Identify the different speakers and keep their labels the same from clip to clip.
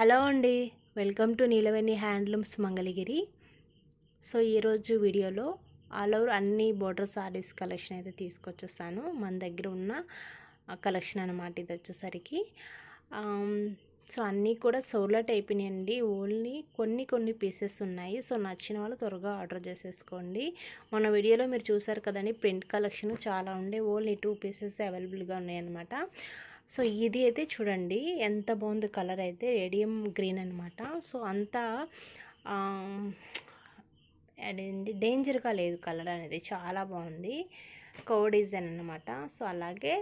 Speaker 1: Hello అండి. Welcome to Neelaveni handlooms Mangalagiri. So ఈరోజు వీడియోలో ఆల్ ఓవర్ అన్ని బోర్డర్ సారీస్ కలెక్షన్ అయితే తీసుకొచ్చేస్తాను. మన దగ్గర ఉన్న కలెక్షన్ అనమాట ఇది వచ్చేసరికి. సో అన్నీ కూడా సోలట్ అయిపోయినాయండి ఓన్లీ కొన్ని కొన్ని పీసెస్ ఉన్నాయి. సో నచ్చిన వాళ్ళు త్వరగా ఆర్డర్ చేసేసుకోండి. మన వీడియోలో మీరు చూసారు కదండి ప్రింట్ కలెక్షన్ చాలా ఉండే. ఓన్లీ టూ పీసెస్ అవైలబుల్గా ఉన్నాయన్నమాట. సో ఇది అయితే చూడండి ఎంత బాగుంది కలర్ అయితే రేడియం గ్రీన్ అనమాట సో అంతా అదేంటి డేంజర్గా లేదు కలర్ అనేది చాలా బాగుంది. కో డిజైన్ అనమాట సో అలాగే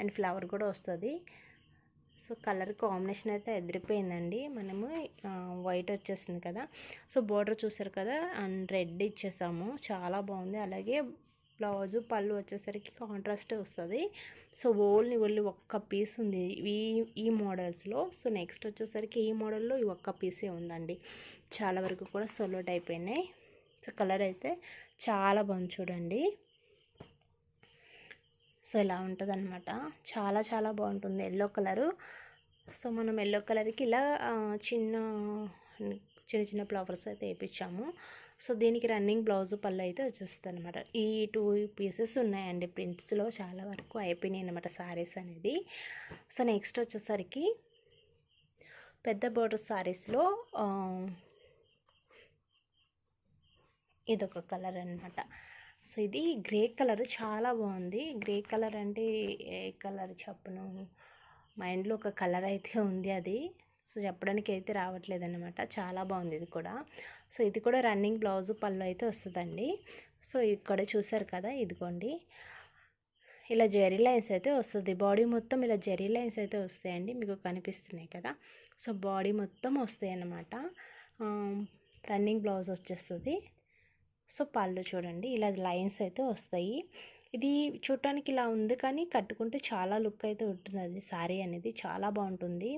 Speaker 1: అండ్ ఫ్లవర్ కూడా వస్తుంది. సో కలర్ కాంబినేషన్ అయితే ఎదిరిపోయిందండి. మనము వైట్ వచ్చేసింది కదా. సో బోర్డర్ చూసారు కదా అండ్ రెడ్ ఇచ్చేసాము. చాలా బాగుంది. అలాగే బ్లౌజు పళ్ళు వచ్చేసరికి కాంట్రాస్ట్ వస్తుంది. సో ఓన్లీ ఓన్లీ ఒక్క పీస్ ఉంది ఈ ఈ మోడల్స్లో. సో నెక్స్ట్ వచ్చేసరికి ఈ మోడల్లో ఈ ఒక్క పీసే ఉందండి. చాలా వరకు కూడా సొలోట్ అయిపోయినాయి సో కలర్ అయితే చాలా బాగుంది చూడండి. సో ఇలా ఉంటుంది అనమాట చాలా చాలా బాగుంటుంది ఎల్లో కలరు. సో మనం ఎల్లో కలర్కి ఇలా చిన్న చిన్న చిన్న ఫ్లవర్స్ అయితే వేయించాము సో దీనికి రన్నింగ్ బ్లౌజ్ పళ్ళు అయితే వచ్చేస్తుంది అనమాట ఈ టూ పీసెస్ ఉన్నాయండి. ప్రింట్స్లో చాలా వరకు అయిపోయినాయి అనమాట శారీస్ అనేది. సో నెక్స్ట్ వచ్చేసరికి పెద్ద బోర్డర్ సారీస్లో ఇదొక కలర్ అనమాట సో ఇది గ్రే కలర్. చాలా బాగుంది. గ్రే కలర్ అంటే ఏ కలర్ చెప్పను. మైండ్లో ఒక కలర్ అయితే ఉంది అది. సో చెప్పడానికి అయితే రావట్లేదు అనమాట చాలా బాగుంది ఇది కూడా. సో ఇది కూడా రన్నింగ్ బ్లౌజ్ పళ్ళు అయితే వస్తుందండి. సో ఇక్కడ చూసారు కదా ఇదిగోండి. ఇలా జెరీ లైన్స్ అయితే వస్తుంది. బాడీ మొత్తం ఇలా జెరీ లైన్స్ అయితే వస్తాయండి. మీకు కనిపిస్తున్నాయి కదా. సో బాడీ మొత్తం వస్తాయి అన్నమాట రన్నింగ్ బ్లౌజ్ వచ్చేస్తుంది. సో పళ్ళు చూడండి ఇలా లైన్స్ అయితే వస్తాయి. ఇది చూడటానికి ఇలా ఉంది కానీ కట్టుకుంటే చాలా లుక్ అయితే ఉంటుంది అది శారీ అనేది చాలా బాగుంటుంది.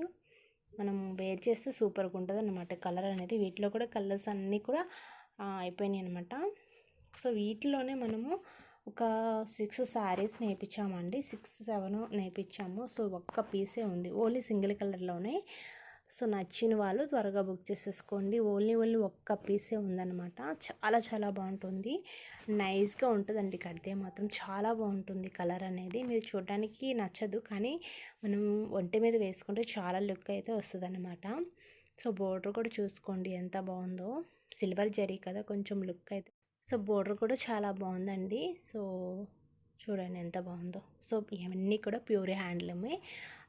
Speaker 1: మనం వేర్ చేస్తే సూపర్గా ఉంటుంది అనమాట కలర్ అనేది వీటిలో కూడా కలర్స్ అన్నీ కూడా అయిపోయినాయి అనమాట సో వీటిలోనే మనము ఒక సిక్స్ శారీస్ నేర్పించామండి. సిక్స్ సెవెన్ నేర్పించాము. సో ఒక్క పీసే ఉంది. ఓన్లీ సింగిల్ కలర్లోనే సో నచ్చిన వాళ్ళు త్వరగా బుక్ చేసేసుకోండి. ఓన్లీ ఓన్లీ ఒక్క పీసే ఉందన్నమాట. చాలా చాలా బాగుంటుంది. నైస్గా ఉంటుందండి కడితే మాత్రం. చాలా బాగుంటుంది కలర్ అనేది. మీరు చూడడానికి నచ్చదు కానీ మనం ఒంటి మీద వేసుకుంటే చాలా లుక్ అయితే వస్తుంది సో బోర్డర్ కూడా చూసుకోండి ఎంత బాగుందో. సిల్వర్ జరీ కదా కొంచెం లుక్ అయితే. సో బోర్డర్ కూడా చాలా బాగుందండి. సో చూడండి ఎంత బాగుందో. సో ఇవన్నీ కూడా ప్యూర్ హ్యాండ్లూమే.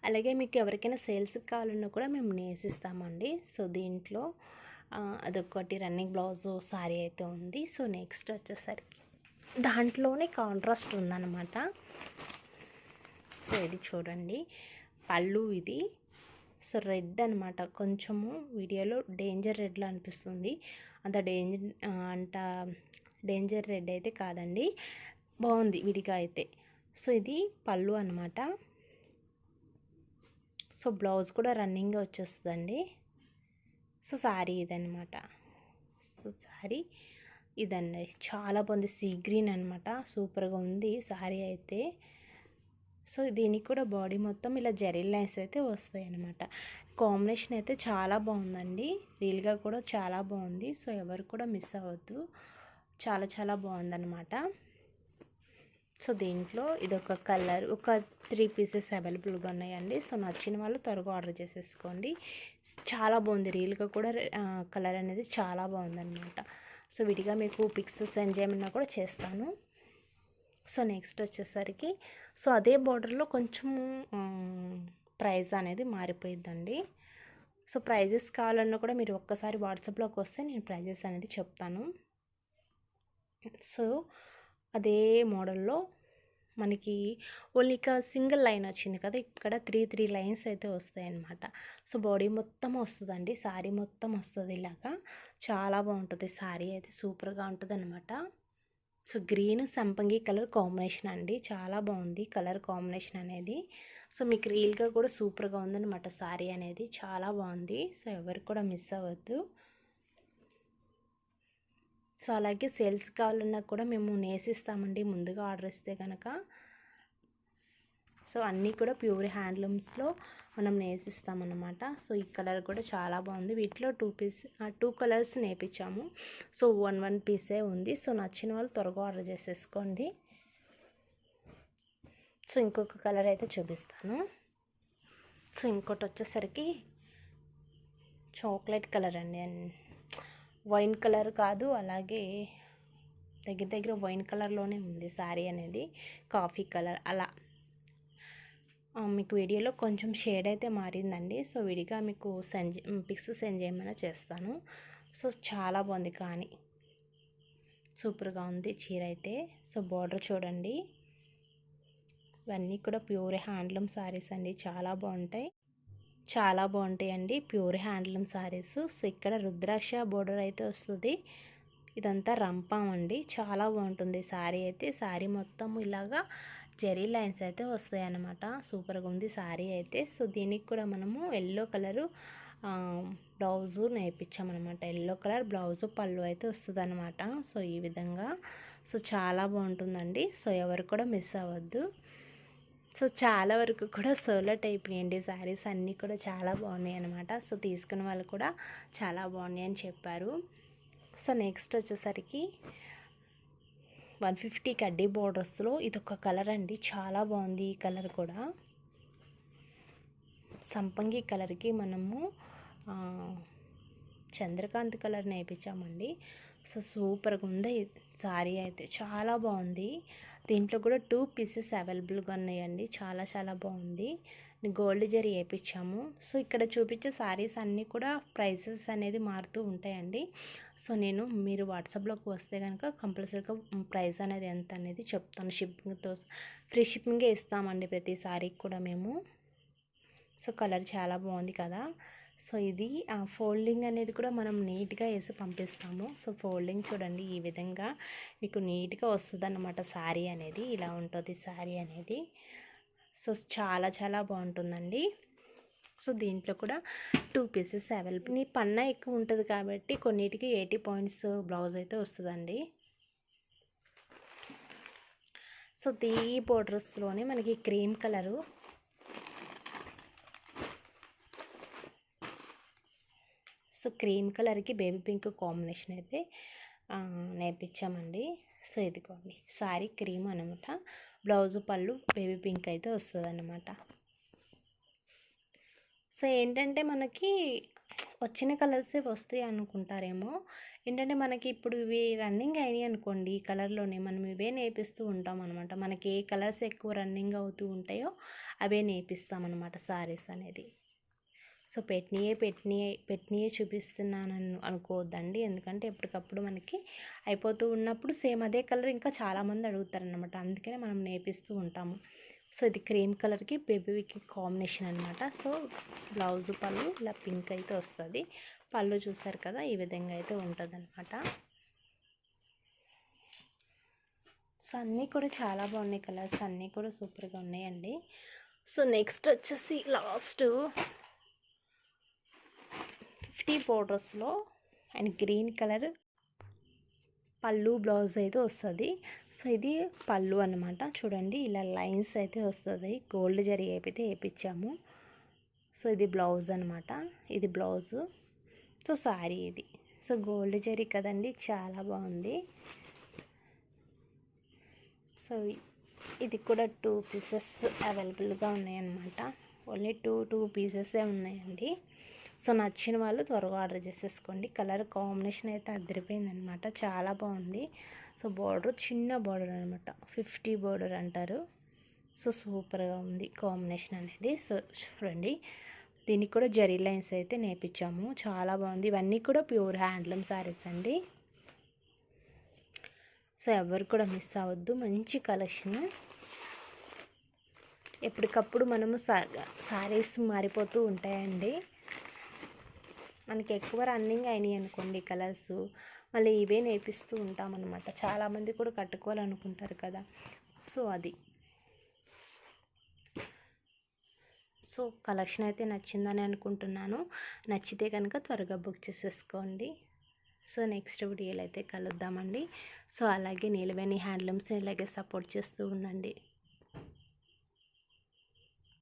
Speaker 1: అలాగే మీకు ఎవరికైనా సేల్స్కి కావాలన్నా కూడా మేము నేసిస్తామండి. సో దీంట్లో అదొకటి రన్నింగ్ బ్లౌజ్ సారీ అయితే ఉంది. సో నెక్స్ట్ వచ్చేసరికి దాంట్లోనే కాంట్రాస్ట్ ఉందన్నమాట. సో ఇది చూడండి. పళ్ళు ఇది. సో రెడ్ అనమాట కొంచెము వీడియోలో డేంజర్ రెడ్లో అనిపిస్తుంది. అంత డేంజర్ అంట డేంజర్ రెడ్ అయితే కాదండి. బాగుంది విడిగా అయితే. సో ఇది పళ్ళు అనమాట సో బ్లౌజ్ కూడా రన్నింగ్ వచ్చేస్తుందండి. సో శారీ ఇదనమాట సో శారీ ఇదండి చాలా బాగుంది. సీ గ్రీన్ అనమాట సూపర్గా ఉంది శారీ అయితే. సో దీనికి కూడా బాడీ మొత్తం ఇలా జరీ లైన్స్ అయితే వస్తాయి అనమాట కాంబినేషన్ అయితే చాలా బాగుందండి. రియల్గా కూడా చాలా బాగుంది. సో ఎవరు కూడా మిస్ అవ్వద్దు. చాలా చాలా బాగుందన్నమాట. సో దీంట్లో ఇదొక కలర్ ఒక త్రీ పీసెస్ అవైలబుల్గా ఉన్నాయండి. సో నచ్చిన వాళ్ళు త్వరగా ఆర్డర్ చేసేసుకోండి. చాలా బాగుంది. రియల్గా కూడా కలర్ అనేది చాలా బాగుందన్నమాట. సో విడిగా మీకు పిక్స్ సెండ్ చేయమన్నా కూడా చేస్తాను. సో నెక్స్ట్ వచ్చేసరికి సో అదే బార్డర్లో కొంచెము ప్రైజ్ అనేది మారిపోయిద్దండి. సో ప్రైజెస్ కావాలన్నా కూడా మీరు ఒక్కసారి వాట్సాప్లోకి వస్తే నేను ప్రైజెస్ అనేది చెప్తాను. సో అదే మోడల్లో మనకి ఓన్లీ ఇక సింగిల్ లైన్ వచ్చింది కదా ఇక్కడ త్రీ త్రీ లైన్స్ అయితే వస్తాయి అన్నమాట సో బాడీ మొత్తం వస్తుందండి శారీ మొత్తం వస్తుంది ఇలాగా. చాలా బాగుంటుంది శారీ అయితే సూపర్గా ఉంటుంది అనమాట సో గ్రీన్ సంపంగి కలర్ కాంబినేషన్ అండి చాలా బాగుంది కలర్ కాంబినేషన్ అనేది. సో మీకు రియల్గా కూడా సూపర్గా ఉందన్నమాట శారీ అనేది చాలా బాగుంది. సో ఎవరికి కూడా మిస్ అవ్వద్దు. సో అలాగే సేల్స్ కావాలన్నా కూడా మేము నేసిస్తామండి. ముందుగా ఆర్డర్ ఇస్తే కనుక సో అన్నీ కూడా ప్యూర్ హ్యాండ్లూమ్స్లో మనం నేసిస్తామన్నమాట. సో ఈ కలర్ కూడా చాలా బాగుంది. వీటిలో టూ పీస్ టూ కలర్స్ నేర్పించాము సో వన్ వన్ పీసే ఉంది. సో నచ్చిన వాళ్ళు త్వరగా ఆర్డర్ చేసేసుకోండి. సో ఇంకొక కలర్ అయితే చూపిస్తాను. సో ఇంకోటి వచ్చేసరికి చాక్లెట్ కలర్ అండి వైన్ కలర్ కాదు అలాగే దగ్గర దగ్గర వైన్ కలర్లోనే ఉంది శారీ అనేది కాఫీ కలర్ అలా. మీకు వీడియోలో కొంచెం షేడ్ అయితే మారిందండి. సో విడిగా మీకు సెండ్ పిక్స్ సెండ్ చేయమని చేస్తాను. సో చాలా బాగుంది కానీ. సూపర్గా ఉంది చీర అయితే. సో బార్డర్ చూడండి. ఇవన్నీ కూడా ప్యూర్ హ్యాండ్లూమ్ శారీస్ అండి. చాలా బాగుంటాయి. చాలా బాగుంటాయండి. ప్యూర్ హ్యాండ్లూమ్ శారీస్ సో ఇక్కడ రుద్రాక్ష బోర్డర్ అయితే వస్తుంది. ఇదంతా రంపం అండి. చాలా బాగుంటుంది శారీ అయితే. శారీ మొత్తం ఇలాగా జెరీ లైన్స్ అయితే వస్తాయి అన్నమాట సూపర్గా ఉంది శారీ అయితే. సో దీనికి కూడా మనము ఎల్లో కలరు బ్లౌజు నేర్పించామన్నమాట. ఎల్లో కలర్ బ్లౌజు పళ్ళు అయితే వస్తుంది అనమాట సో ఈ విధంగా. సో చాలా బాగుంటుందండి. సో ఎవరు కూడా మిస్ అవ్వద్దు. సో చాలా వరకు కూడా సోలట్ అయిపోయాయండి శారీస్ అన్నీ కూడా చాలా బాగున్నాయి అనమాట సో తీసుకున్న వాళ్ళు కూడా చాలా బాగున్నాయి అని చెప్పారు. సో నెక్స్ట్ వచ్చేసరికి వన్ ఫిఫ్టీ కడ్డీ బోర్డర్స్లో ఇది ఒక కలర్ అండి. చాలా బాగుంది ఈ కలర్ కూడా. సంపంగి కలర్కి మనము చంద్రకాంత్ కలర్ నేర్పించామండి. సో సూపర్గా ఉంది. సారీ అయితే చాలా బాగుంది. దీంట్లో కూడా టూ పీసెస్ అవైలబుల్గా ఉన్నాయండి. చాలా చాలా బాగుంది. గోల్డ్ జరీ వేయించాము సో ఇక్కడ చూపించే శారీస్ అన్నీ కూడా ప్రైసెస్ అనేది మారుతూ ఉంటాయండి. సో నేను మీరు వాట్సాప్లోకి వస్తే కనుక కంపల్సరీగా ప్రైస్ అనేది ఎంత అనేది చెప్తాను. షిప్పింగ్తో ఫ్రీ షిప్పింగే ఇస్తామండి ప్రతి సారీకి కూడా మేము. సో కలర్ చాలా బాగుంది కదా. సో ఇది ఫోల్డింగ్ అనేది కూడా మనం నీట్గా వేసి పంపిస్తాము. సో ఫోల్డింగ్ చూడండి ఈ విధంగా మీకు నీట్గా వస్తుంది అన్నమాట శారీ అనేది. ఇలా ఉంటుంది శారీ అనేది. సో చాలా చాలా బాగుంటుందండి. సో దీంట్లో కూడా టూ పీసెస్ అవైలబుల్. నీ పన్న ఎక్కువ ఉంటుంది కాబట్టి కొన్నిటికి ఎయిటీ పాయింట్స్ బ్లౌజ్ అయితే వస్తుందండి. సో దీ బోర్డర్స్లోనే మనకి క్రీమ్ కలరు సో క్రీమ్ కలర్కి బేబీ పింక్ కాంబినేషన్ అయితే నేర్పించామండి. సో ఇదిగోండి. సారీ క్రీమ్ అనమాట. బ్లౌజ్ పళ్ళు బేబీ పింక్ అయితే వస్తుంది అనమాట సో ఏంటంటే మనకి వచ్చిన కలర్సే వస్తాయి అనుకుంటారేమో. ఏంటంటే మనకి ఇప్పుడు ఇవి రన్నింగ్ అయినాయి అనుకోండి ఈ కలర్లోనే మనం ఇవే నేర్పిస్తూ ఉంటాం అనమాట మనకి ఏ కలర్స్ ఎక్కువ రన్నింగ్ అవుతూ ఉంటాయో అవే నేర్పిస్తాం అనమాట సారీస్ అనేది. సో పెట్టినయే పెట్టినయే పెట్టినయే చూపిస్తున్నాను అనుకోవద్దండి. ఎందుకంటే ఎప్పటికప్పుడు మనకి అయిపోతూ ఉన్నప్పుడు సేమ్ అదే కలర్ ఇంకా చాలామంది అడుగుతారనమాట అందుకనే మనం నేర్పిస్తూ ఉంటాము. సో ఇది క్రీమ్ కలర్కి బేబీకి కాంబినేషన్ అనమాట సో బ్లౌజ్ పళ్ళు ఇలా పింక్ అయితే వస్తుంది. పళ్ళు చూసారు కదా ఈ విధంగా అయితే ఉంటుంది అనమాట సో అన్నీ కూడా చాలా బాగున్నాయి కలర్స్. అన్నీ కూడా సూపర్గా ఉన్నాయండి. సో నెక్స్ట్ వచ్చేసి లాస్ట్ ఫిఫ్టీ బోర్డర్స్లో అండ్ గ్రీన్ కలర్ పళ్ళు బ్లౌజ్ అయితే వస్తుంది. సో ఇది పళ్ళు అనమాట చూడండి ఇలా లైన్స్ అయితే వస్తుంది. గోల్డ్ జరీ అయితే వేయించాము సో ఇది బ్లౌజ్ అనమాట ఇది బ్లౌజు. సో సారీ ఇది. సో గోల్డ్ జరీ కదండి చాలా బాగుంది. సో ఇది కూడా టూ పీసెస్ అవైలబుల్గా ఉన్నాయన్నమాట. ఓన్లీ టూ టూ పీసెసే ఉన్నాయండి. సో నచ్చిన వాళ్ళు త్వరగా ఆర్డర్ చేసేసుకోండి. కలర్ కాంబినేషన్ అయితే అదిరిపోయిందనమాట. చాలా బాగుంది. సో బార్డర్ చిన్న బార్డర్ అనమాట. ఫిఫ్టీ బార్డర్ అంటారు. సో సూపర్గా ఉంది కాంబినేషన్ అనేది. సో చూడండి దీనికి కూడా జరీ లైన్స్ అయితే నేర్పించాము. చాలా బాగుంది. ఇవన్నీ కూడా ప్యూర్ హ్యాండ్లూమ్ శారీస్ అండి. సో ఎవరు కూడా మిస్ అవ్వద్దు. మంచి కలెక్షన్. ఎప్పటికప్పుడు మనము శారీస్ మారిపోతూ ఉంటాయండి. మనకి ఎక్కువ రన్నింగ్ అయినాయి అనుకోండి కలర్స్ మళ్ళీ ఇవే నేర్పిస్తూ ఉంటాం అనమాట చాలామంది కూడా కట్టుకోవాలనుకుంటారు కదా. సో అది. సో కలెక్షన్ అయితే నచ్చిందని అనుకుంటున్నాను. నచ్చితే కనుక త్వరగా బుక్ చేసేసుకోండి. సో నెక్స్ట్ వీడియోలో అయితే కలుద్దామండి. సో అలాగే నీలవేణి హ్యాండ్లూమ్స్ని ఇలాగే సపోర్ట్ చేస్తూ ఉండండి.